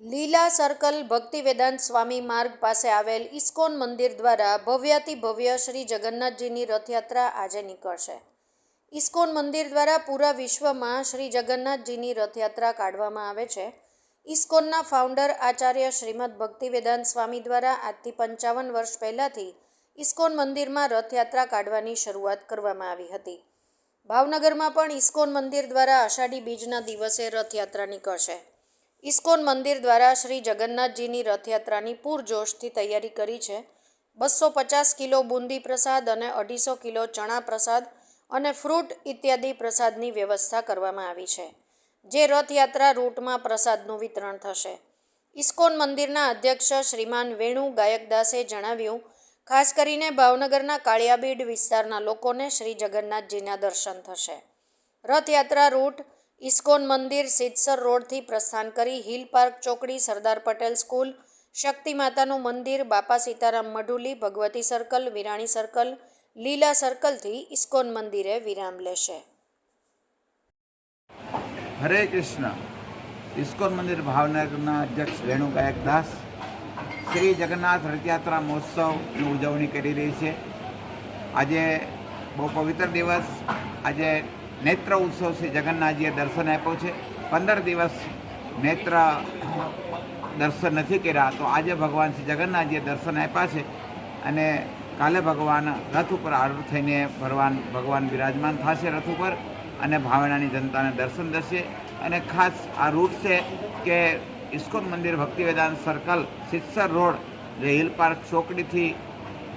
લીલા સર્કલ ભક્તિ વેદાંત સ્વામી માર્ગ પાસે આવેલ ઇસ્કોન મંદિર દ્વારા ભવ્યાતિ ભવ્ય શ્રી જગન્નાથજીની રથયાત્રા આજે નીકળશે. ઇસ્કોન મંદિર દ્વારા પૂરા વિશ્વમાં શ્રી જગન્નાથજીની રથયાત્રા કાઢવામાં આવે છે. ઇસ્કોનના ફાઉન્ડર આચાર્ય શ્રીમદ ભક્તિ વેદાંત સ્વામી દ્વારા આજથી પંચાવન વર્ષ પહેલાંથી ઇસ્કોન મંદિરમાં રથયાત્રા કાઢવાની શરૂઆત કરવામાં આવી હતી. ભાવનગરમાં પણ ઇસ્કોન મંદિર દ્વારા આષાઢી બીજના દિવસે રથયાત્રા નીકળશે. ઇસ્કોન મંદિર દ્વારા શ્રી જગન્નાથજીની રથયાત્રાની પૂરજોશથી તૈયારી કરી છે. બસો પચાસ કિલો બુંદી પ્રસાદ અને અઢીસો કિલો ચણા પ્રસાદ અને ફ્રૂટ ઇત્યાદિ પ્રસાદની વ્યવસ્થા કરવામાં આવી છે, જે રથયાત્રા રૂટમાં પ્રસાદનું વિતરણ થશે. ઇસ્કોન મંદિરના અધ્યક્ષ શ્રીમાન વેણુ ગાયકદાસે જણાવ્યું, ખાસ કરીને ભાવનગરના કાળિયાબીડ વિસ્તારના લોકોને શ્રી જગન્નાથજીના દર્શન થશે. રથયાત્રા રૂટ ઇસ્કોન મંદિર સિદ્સર રોડથી પ્રસ્થાન કરી હિલ પાર્ક ચોકડી, સરદાર પટેલ સ્કૂલ, શક્તિ માતાનું મંદિર, બાપા સીતારામ મઢુલી, ભગવતી સર્કલ, વિરાણી સર્કલ, લીલા સર્કલથી ઇસ્કોન મંદિરે વિરામ લેશે. હરે કૃષ્ણ. ઇસ્કોન મંદિર ભાવનગરના અધ્યક્ષ વેણુ ગાયક દાસ. શ્રી જગન્નાથ રથયાત્રા મહોત્સવની ઉજવણી કરી રહી છે. આજે બહુ પવિત્ર દિવસ. આજે નેત્ર ઉત્સવ શ્રી જગન્નાથજીએ દર્શન આપ્યો છે. પંદર દિવસ નેત્ર દર્શન નથી કર્યા, તો આજે ભગવાન શ્રી જગન્નાથજીએ દર્શન આપ્યા છે અને કાલે ભગવાન રથ ઉપર આરૂઢ થઈને ભગવાન ભગવાન બિરાજમાન થશે રથ ઉપર અને ભાવનાની જનતાને દર્શન થશે. અને ખાસ આ રૂટ છે કે ઇસ્કોન મંદિર ભક્તિવેદાન સર્કલ, સિત્સર રોડ, જે હિલ પાર્ક ચોકડીથી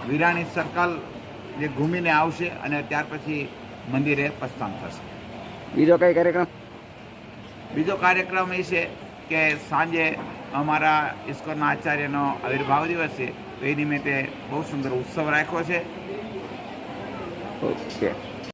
વિરાણી સર્કલ જે ઘૂમીને આવશે અને ત્યાર પછી મંદિરે પ્રસ્થાન થશે. બીજો કઈ કાર્યક્રમ? બીજો કાર્યક્રમ એ છે કે સાંજે અમારા ઇસ્કોનના આચાર્યનો આવિર્ભાવ દિવસ છે. તો એ નિમિત્તે બહુ સુંદર ઉત્સવ રાખ્યો છે. ઓકે.